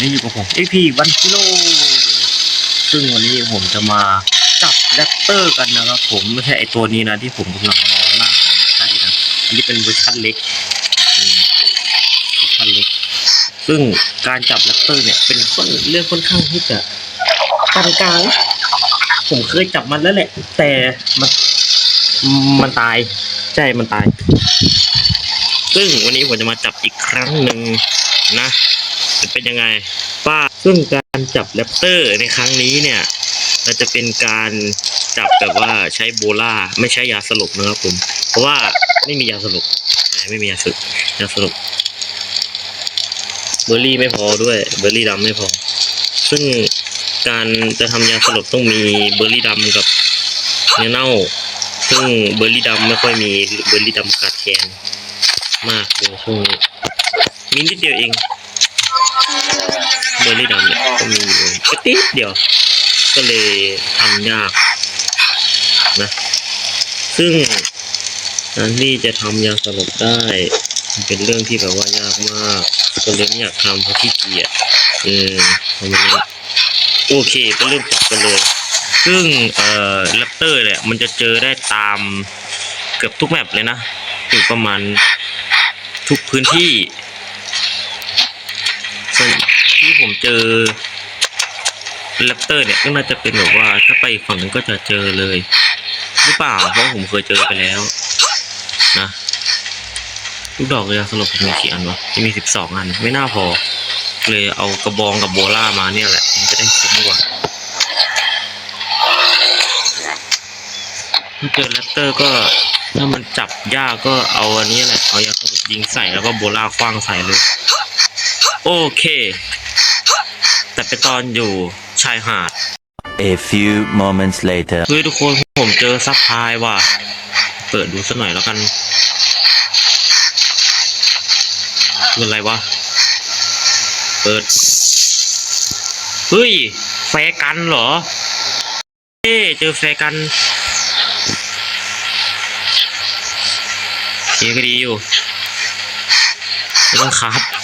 นี่อยู่กับผม AP วันกิโลซึ่งวันนี้ผมจะมาจับแรปเตอร์กันนะครับผมไม่ใช่ไอตัวนี้นะที่ผมกำลังมองหน้าไม่ใช่นะอันนี้เป็นเวอร์ชันเล็กเวอร์ชันเล็ก ซึ่งการจับแรปเตอร์เนี่ยเป็นเรื่องค่อนข้างที่จะกลางๆผมเคยจับมันแล้วแหละ แต่มันมันตายใช่มันตาย ซึ่งวันนี้ผมจะมาจับอีกครั้งหนึ่งนะ จะเป็นยังไงป้าซึ่งการจับแรปเตอร์ในครั้งนี้เนี่ยเราจะเป็นการจับแบบว่าใช้โบล่าไม่ใช้ยาสลบนะครับผม เพราะว่าไม่มียาสลบไม่มียาสลบยาสลบเบอร์รี่ไม่พอด้วย เบอร์รี่ดำไม่พอ ซึ่งการจะทำยาสลบต้องมีเบอร์รี่ดำกับเนื้อเน่า ซึ่งเบอร์รี่ดำไม่ค่อยมีเบอร์รี่ดำขาดแคลนมากเลยช่วงนี้มีนิดเดียวเอง เบอร์รี่ดำเนี่ยก็มีอยู่กระติดเดียว ก็เลยทำยากนะ ซึ่งการที่จะทำยาสลบได้มันเป็นเรื่องที่แบบว่ายากมาก ก็เลยไม่อยากทำเพราะขี้เกียจเออประมาณนี้โอเคไปเริ่มจับกันเลย ซึ่งเอ่อแรปเตอร์เนี่ยมันจะเจอได้ตามเกือบทุกแมปเลยนะอยู่ประมาณทุกพื้นที่ ที่ผมเจอแรปเตอร์เนี่ยก็น่าจะเป็นแบบว่าถ้าไปฝั่งนึงก็จะเจอเลย หรือเปล่าเพราะผมเคยเจอไปแล้ว นะลูกดอกเลยสรุปมีกี่อันวะที่มีสิบสองอันไม่น่าพอ เลยเอากระบองกับโบล่ามาเนี่ยแหละ มันจะได้คุ้มกว่าถ้าเจอแรปเตอร์ก็ถ้ามันจับยากก็เอาอันนี้แหละ เอายาสลบยิงใส่แล้วก็โบล่าคว้างใส่เลย โอเค แต่ไปตอนอยู่ชายหาด A few moments later. เฮ้ยทุกคนผมเจอซับพลายว่ะ เปิดดูสักหน่อยแล้วกันคืออะไรวะ เปิด เฮ้ย แฟร์กันเหรอ เอ๊เจอแฟร์กันเยก็ดีอยู่ไม่ต้องครับ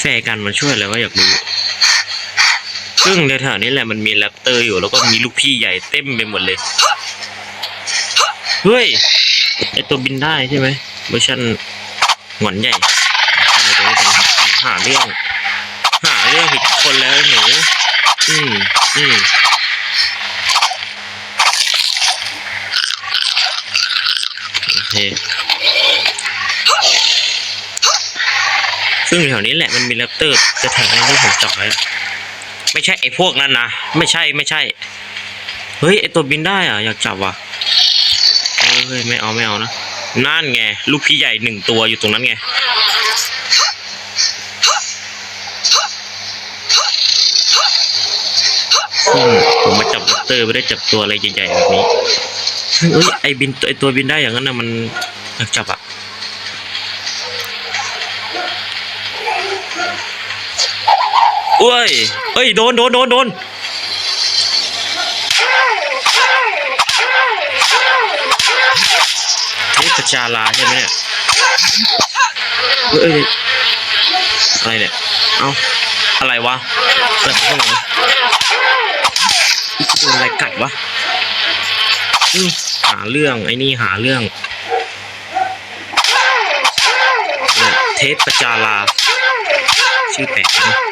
แฟร์กันมันช่วยอะไรวะอยากรู้ซึ่งในแถวนี้แหละมันมีแรปเตอร์อยู่แล้วก็มีลูกพี่ใหญ่เต็มไปหมดเลย เฮ้ย ไอตัวบินได้ใช่ไหมเวอร์ชันหงอนใหญ่หาเรื่อง หาเรื่องผิดคนแล้วหนูอืมอืมโอเค ซึ่งแถวนี้แหละมันมีแรปเตอร์จะแถวนั้ที่ผมจับไว้อไม่ใช่ไอ้พวกนั้นนะไม่ใช่ไม่ใช่ เฮ้ยไอตัวบินได้อะอยากจับว่ะเฮ้ยไม่เอาไม่เอานะนั่นไงลูกพี่ใหญ่หนึ่งตัวอยู่ตรงนั้นไงซึ่งผมมาจับแรปเตอร์ไม่ได้จับตัวอะไรใหญ่ๆแบบนี้เฮ้ยไอบินไอตัวบินได้อย่างนั้นนะมันอยากจับอะ เอ้ยเอ้ย โดนโดนโดนโดนเทพจาราใช่ไหมเนี่ย เอ้ย อะไรเนี่ย เอ้า อะไรวะเปิดข้างหลังโดนอะไรกัดวะหาเรื่อง ไอ้นี่หาเรื่องเนี่ยเทพจารา ชื่อแปลกจัง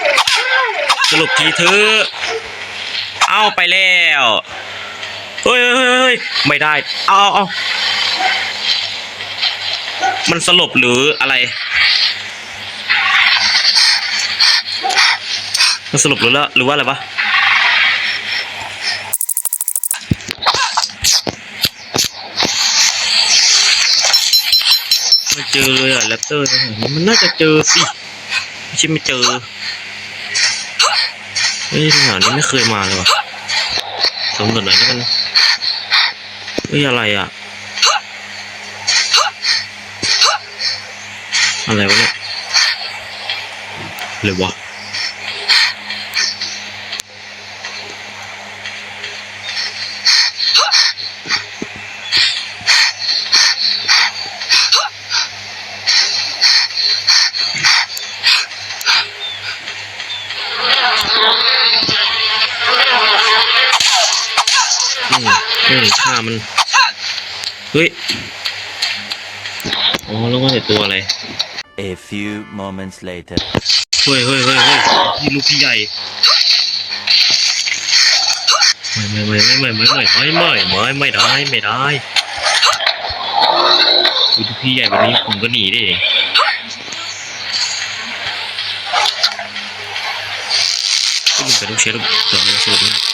สรุปทีเธอเอาไปแล้วเฮ้ยเฮ้ยเฮ้ยไม่ได้ เอาเอาเอมันสลบหรืออะไร มันสลบหรือละหรือว่าอะไรวะไม่เจอเลยอะแรปเตอร์มันน่าจะเจอสิ ไม่ใช่ไม่เจอเฮ้ยสถานนี้ไม่เคยมาเลยวะสำรวจหน่อยแล้วกันเฮ้ยอะไรอะ อะไรวะเนี่ยเลยวะ อฆ่ามัน เฮ้ย อ๋อ แล้วก็แต่ตัวอะไร A few moments later. เฮ้ยเฮ้ยเฮ้ยเฮ้ยพี่ลูกพี่ใหญ่ไม่ไม่ไม่ไม่ไม่ไม่ไม่ไม่ไม่ไม่ได้ไม่ได้ดูลูกพี่ใหญ่แบบนี้ผมก็หนีดิก็มันเป็นต้องใช้ระบบเสริมสรุปนะ